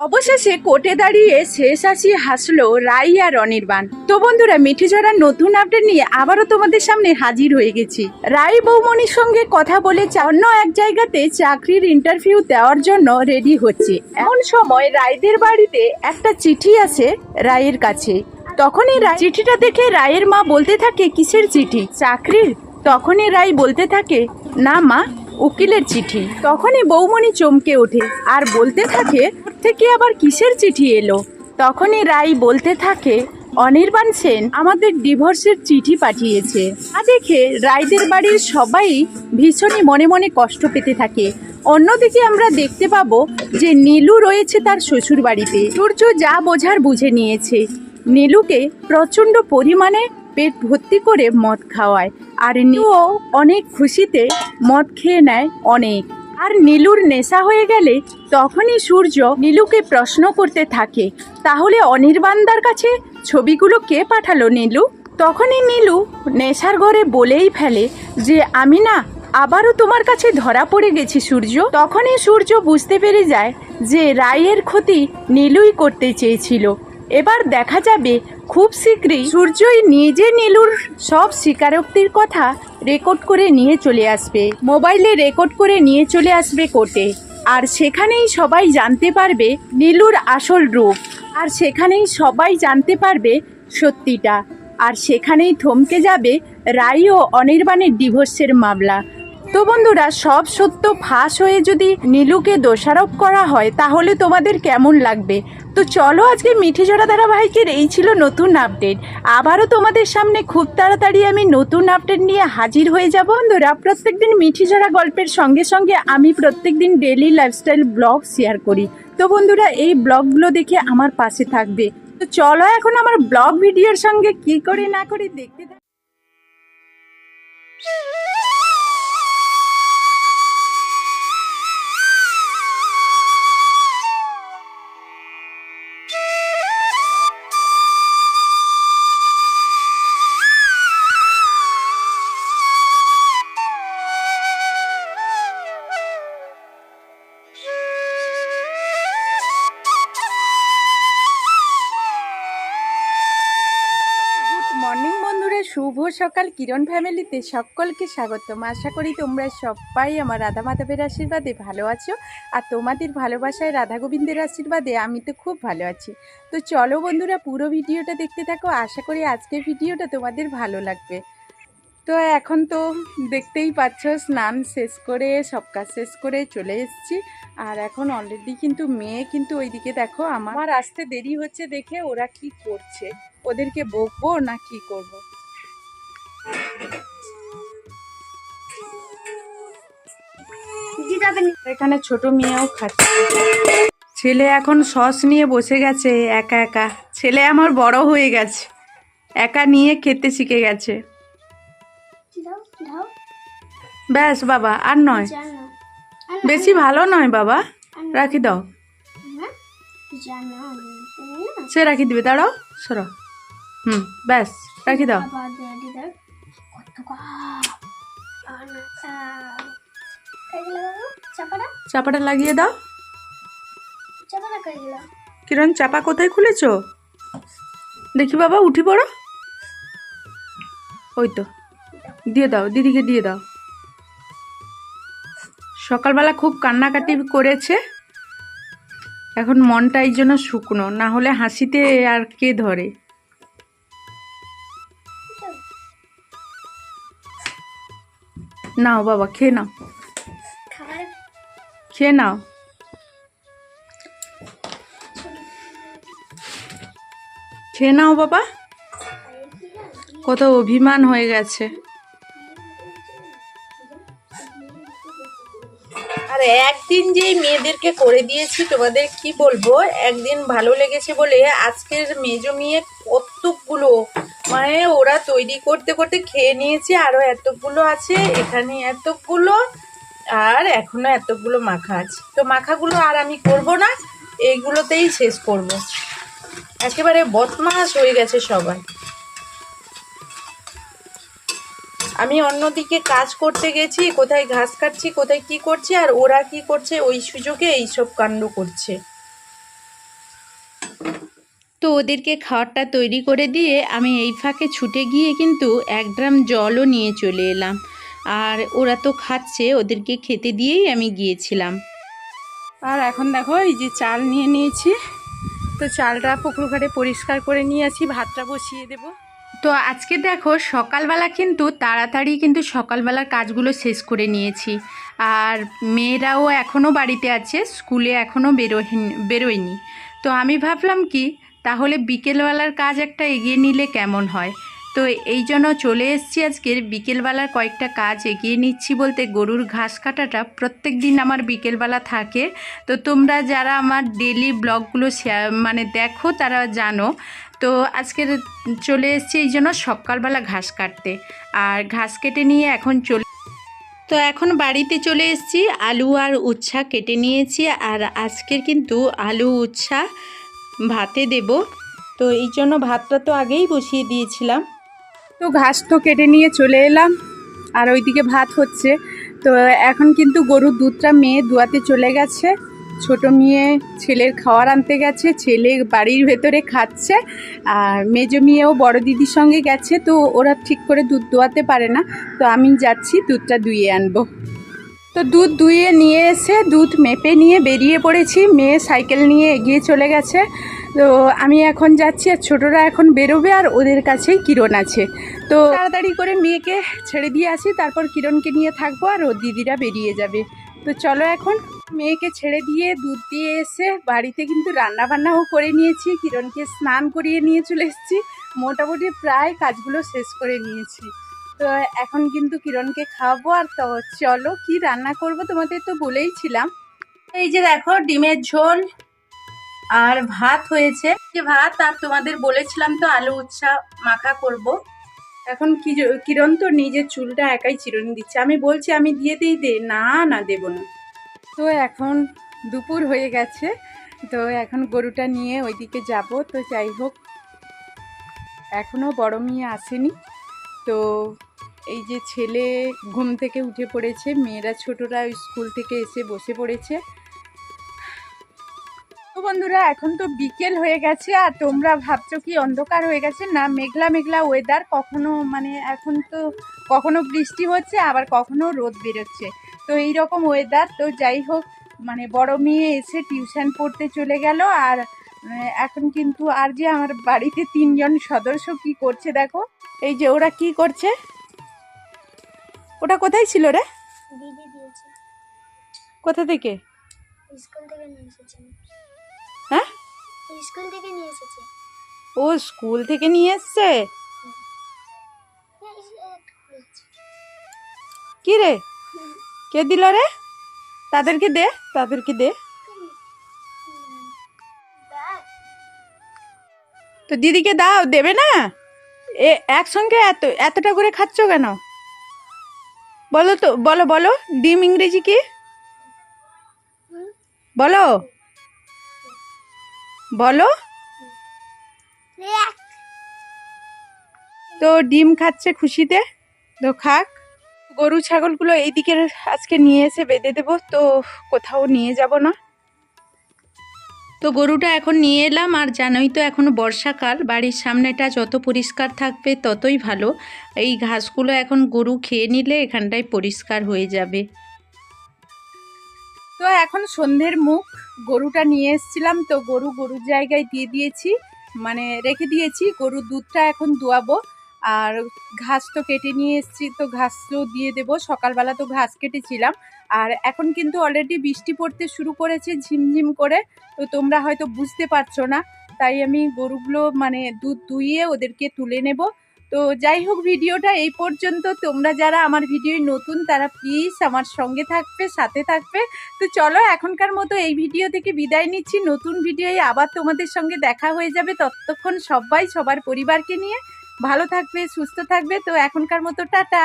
অবশেষে কোর্টে দাঁড়িয়ে শেষ আসি হাসলো রাই আর অনির্বাণ। তো বন্ধুরা, মিঠি ঝরার নতুন আপডেট নিয়ে আবারও তোমাদের সামনে হাজির হয়ে গেছি। রাই বৌমনির সঙ্গে কথা বলে অন্য এক জায়গাতে চাকরির ইন্টারভিউ দেওয়ার জন্য রেডি হচ্ছে। এমন সময় রায়দের বাড়িতে একটা চিঠি আসে রায়ের কাছে। তখনই চিঠিটা দেখে রায়ের মা বলতে থাকে, কিসের চিঠি? চাকরির? তখনই রায় বলতে থাকে, না মা উকিলের চিঠি। তখনই বৌমণি চমকে ওঠে আর বলতে থাকে থেকে আবার কিসের চিঠি এলো? তখনই রাই বলতে থাকে, অনির্বাণ সেন আমাদের ডিভোর্সের চিঠি পাঠিয়েছে। তা দেখে রায়দের বাড়ির সবাই ভীষণই মনে মনে কষ্ট পেতে থাকে। অন্যদিকে আমরা দেখতে পাবো যে নীলু রয়েছে তার শ্বশুর বাড়িতে সূর্য যা বোঝার বুঝে নিয়েছে। নীলুকে প্রচণ্ড পরিমাণে পেট ভর্তি করে মদ খাওয়ায়। আর নীলুও অনেক খুশিতে মদ খেয়ে নেয় অনেক। আর নীলুর নেশা হয়ে গেলে তখনই সূর্য নীলুকে প্রশ্ন করতে থাকে, তাহলে অনির্বাণদার কাছে ছবিগুলো কে পাঠালো নীলু? তখনই নীলু নেশার ঘরে বলেই ফেলে যে, আমি না, আবারও তোমার কাছে ধরা পড়ে গেছি সূর্য। তখনই সূর্য বুঝতে পেরে যায় যে, রায়ের ক্ষতি নীলুই করতে চেয়েছিল। এবার দেখা যাবে খুব শীঘ্রই সূর্যই নিজে নীলুর সব স্বীকারোক্তির কথা রেকর্ড করে নিয়ে চলে আসবে। মোবাইলে রেকর্ড করে নিয়ে চলে আসবে কোর্টে। আর সেখানেই সবাই জানতে পারবে নীলুর আসল রূপ। আর সেখানেই সবাই জানতে পারবে সত্যিটা। আর সেখানেই থমকে যাবে রাই ও অনির্বাণের ডিভোর্সের মামলা। তো বন্ধুরা, সব সত্য ফাঁস হয়ে যদি নীলুকে দোষারোপ করা হয়, তাহলে তোমাদের কেমন লাগবে? তো চলো আজকে মিঠি জোড়া ধারাবাহিকের এই ছিল নতুন আপডেট। আবারও তোমাদের সামনে খুব তাড়াতাড়ি আমি নতুন আপডেট নিয়ে হাজির হয়ে যাব বন্ধুরা। প্রত্যেকদিন মিঠি জোড়া গল্পের সঙ্গে সঙ্গে আমি প্রত্যেকদিন ডেলি লাইফস্টাইল ব্লগ শেয়ার করি। তো বন্ধুরা, এই ব্লগগুলো দেখে আমার পাশে থাকবে। তো চলো এখন আমার ব্লগ ভিডিওর সঙ্গে কি করে না করে দেখতে। শুভ সকাল, কিরণ ফ্যামিলিতে সকলকে স্বাগতম। আশা করি তোমরা সবাই আমার রাধা মাধবের আশীর্বাদে ভালো আছো আর তোমাদের ভালোবাসায় রাধা গোবিন্দের আশীর্বাদে আমি তো খুব ভালো আছি। তো চলো বন্ধুরা, পুরো ভিডিওটা দেখতে থাকো। আশা করি আজকের ভিডিওটা তোমাদের ভালো লাগবে। তো এখন তো দেখতেই পাচ্ছ, স্নান শেষ করে, সব কাজ শেষ করে চলে এসেছি। আর এখন অলরেডি কিন্তু মেয়ে কিন্তু ওইদিকে দেখো আমার আমার আসতে দেরি হচ্ছে দেখে ওরা কি করছে? ওদেরকে বকবো না কি করব? এখানে ছোট মেয়েও খাচ্ছে। ছেলে এখন সস নিয়ে বসে গেছে, একা একা। ছেলে আমার বড় হয়ে গেছে, একা নিয়ে খেতে শিখে গেছে। ব্যাস বাবা, আর নয়। বেশি ভালো নয় বাবা। রাখি দাও। সে রাখি দিবে, দাঁড়াও, সরো। হুম, ব্যাস, রাখি দাও। চাপাটা লাগিয়ে দাও। কিরণ, চাপা কোথায় খুলেছো? দেখি বাবা, উঠি পড়ো। ওই তো, দিয়ে দাও, দিদিকে দিয়ে দাও। সকালবেলা খুব কান্নাকাটি করেছে। এখন মনটা এই জন্য শুকনো, না হলে হাসিতে আর কে ধরে? নাও বাবা খেয়ে নাও। খেয়ে নাও। খেয়ে নাও বাবা। কত অভিমান হয়ে গেছে। আর, একদিন যে মেয়েদেরকে করে দিয়েছি, তোমাদের কি বলব? একদিন ভালো লেগেছে বলে আজকের মেজো মেয়ে কতগুলো মানে ওরা তৈরি করতে করতে খেয়ে নিয়েছে আরও এতগুলো আছে, এখানে এতগুলো, আর এখনও এতগুলো মাখা আছে। তো মাখাগুলো আর আমি করব না এইগুলোতেই শেষ করব। একেবারে বদমাস হয়ে গেছে সবাই। আমি অন্যদিকে কাজ করতে গেছি কোথায় ঘাস কাটছি কোথায় কি করছি আর ওরা কি করছে ওই সুযোগে এইসব কাণ্ড করছে। তো ওদেরকে খাবারটা তৈরি করে দিয়ে আমি এই ফাঁকে ছুটে গিয়ে কিন্তু এক ড্রাম জলও নিয়ে চলে এলাম। আর ওরা তো খাচ্ছে ওদেরকে খেতে দিয়েই আমি গিয়েছিলাম। আর এখন দেখো এই যে চাল নিয়ে নিয়েছি। তো চালটা পুকুর ঘাটে পরিষ্কার করে নিয়ে আসি ভাতটা বসিয়ে দেব। তো আজকে দেখো সকালবেলা কিন্তু তাড়াতাড়ি কিন্তু সকালবেলার কাজগুলো শেষ করে নিয়েছি। আর মেয়েরাও এখনও বাড়িতে আছে, স্কুলে এখনও বেরোয়নি বেরোয়নি। তো আমি ভাবলাম কি, তাহলে বিকেলবেলার কাজ একটা এগিয়ে নিলে কেমন হয়? তো এই জন্য চলে এসেছি আজকের বিকেলবেলার কয়েকটা কাজ এগিয়ে নিচ্ছি বলতে গরুর ঘাস কাটাটা প্রত্যেক দিন আমার বিকেলবেলা থাকে। তো তোমরা যারা আমার ডেলি ব্লগগুলো মানে দেখো তারা জানো তো আজকের চলে এসেছি এই জন্য সকালবেলা ঘাস কাটতে। আর ঘাস কেটে নিয়ে এখন চলে তো এখন বাড়িতে চলে এসেছি, আলু আর উচ্ছা কেটে নিয়েছি। আর আজকের কিন্তু আলু, উচ্ছা ভাতে দেব। তো এই জন্য ভাতটা তো আগেই বসিয়ে দিয়েছিলাম। তো ঘাস তো কেটে নিয়ে চলে এলাম। আর ওইদিকে ভাত হচ্ছে। তো এখন কিন্তু গরুর দুধটা মেয়ে দুয়াতে চলে গেছে। ছোট মেয়ে ছেলের খাওয়ার আনতে গেছে, ছেলে বাড়ির ভেতরে খাচ্ছে, আর মেজো মেয়েও বড় দিদির সঙ্গে গেছে, তো ওরা ঠিক করে দুধ দোয়াতে পারে না, তো আমি যাচ্ছি, দুধটা দুইয়ে আনব। তো দুধ দুইয়ে নিয়ে এসে দুধ মেপে নিয়ে বেরিয়ে পড়েছি, মেয়ে সাইকেল নিয়ে এগিয়ে চলে গেছে। তো আমি এখন যাচ্ছি, আর ছোটরা এখন বেরোবে, আর ওদের কাছেই কিরণ আছে। তো তাড়াতাড়ি করে মেয়েকে ছেড়ে দিয়ে আসি, তারপর কিরণকে নিয়ে থাকব, আর ওর দিদিরা বেরিয়ে যাবে। তো চলো এখন। মেয়েকে ছেড়ে দিয়ে দুধ দিয়ে এসে বাড়িতে কিন্তু রান্না বান্নাও করে নিয়েছি। কিরণকে স্নান করিয়ে নিয়ে চলে এসেছি। মোটামুটি প্রায় কাজগুলো শেষ করে নিয়েছি। তো এখন কিন্তু কিরণকে খাওয়াবো আর তো চলো কি রান্না করব তোমাদের তো বলেইছিলাম এই যে দেখো ডিমের ঝোল আর ভাত হয়েছে। যে ভাত আর তোমাদের বলেছিলাম তো আলু উচ্ছা মাখা করব। এখন কিরণ তো নিজের চুলটা একাই চিরুনি দিচ্ছে। আমি বলছি আমি দিয়ে দিই দে, না না দেবো না। তো এখন দুপুর হয়ে গেছে। তো এখন গরুটা নিয়ে ওইদিকে যাব। তো যাই হোক এখনও বড় মেয়ে আসেনি। তো এই যে ছেলে ঘুম থেকে উঠে পড়েছে, মেয়েরা ছোটরা স্কুল থেকে এসে বসে পড়েছে। তো বন্ধুরা, এখন তো বিকেল হয়ে গেছে, আর তোমরা ভাবছ কি অন্ধকার হয়ে গেছে? না, মেঘলা মেঘলা ওয়েদার কখনো মানে এখন তো কখনো বৃষ্টি হচ্ছে, আবার কখনো রোদ বেরোচ্ছে। তো এই রকম ওয়েদার তো যাই হোক মানে বড় মেয়ে এসে টিউশন পড়তে চলে গেল আর এখন কিন্তু আর যে আমার বাড়িতে তিনজন সদস্য কি করছে দেখো। এই যে ওরা কি করছে? ওটা কোথায় ছিল রে? কোথা থেকে? স্কুল থেকে নিয়ে এসেছে। হ্যাঁ? স্কুল থেকে নিয়ে এসেছে। ও স্কুল থেকে নিয়ে এসছে? এই যে একটু খুলেছে। কি রে? কে দিল রে? তাদেরকে দে তাদেরকে দে। তো দিদিকে দাও, দেবে না? এ, একসঙ্গে এত, এতটা করে খাচ্ছ কেন? বলো তো, বলো বলো, ডিম ইংরেজি কি? বলো। বলো। তো ডিম খাচ্ছে খুশিতে, তো খাক। গরু, ছাগলগুলো এই এইদিকে আজকে নিয়ে এসে বেঁধে দেবো, তো কোথাও নিয়ে যাব না। তো গরুটা এখন নিয়ে এলাম, আর জানোই তো এখন বর্ষাকাল, বাড়ির সামনেটা যত পরিষ্কার থাকবে ততই ভালো। এই ঘাসগুলো এখন গরু খেয়ে নিলে এখানটায় পরিষ্কার হয়ে যাবে। তো এখন সন্ধ্যের মুখ, গরুটা নিয়ে এসেছিলাম, তো গরু গরুর জায়গায় দিয়ে দিয়েছি মানে রেখে দিয়েছি, গরুর দুধটা এখন দোয়াবো। আর ঘাস তো কেটে নিয়ে এসেছি, তো ঘাসও দিয়ে দেবো। সকালবেলা তো ঘাস কেটেছিলাম। আর এখন কিন্তু অলরেডি বৃষ্টি পড়তে শুরু করেছে ঝিমঝিম করে, তো তোমরা হয়তো বুঝতে পারছ না। তাই আমি গরুগুলো মানে দুধ দুইয়ে ওদেরকে তুলে নেব। তো যাই হোক, ভিডিওটা এই পর্যন্ত। তোমরা যারা আমার ভিডিও নতুন, তারা প্লিজ আমার সঙ্গে থাকবে, সাথে থাকবে। তো চলো, এখনকার মতো এই ভিডিও থেকে বিদায় নিচ্ছি। নতুন ভিডিওয়ে আবার তোমাদের সঙ্গে দেখা হয়ে যাবে ততক্ষণ সবাই, সবার পরিবারকে নিয়ে। ভালো থাকবে সুস্থ থাকবে তো এখনকার মতো টাটা।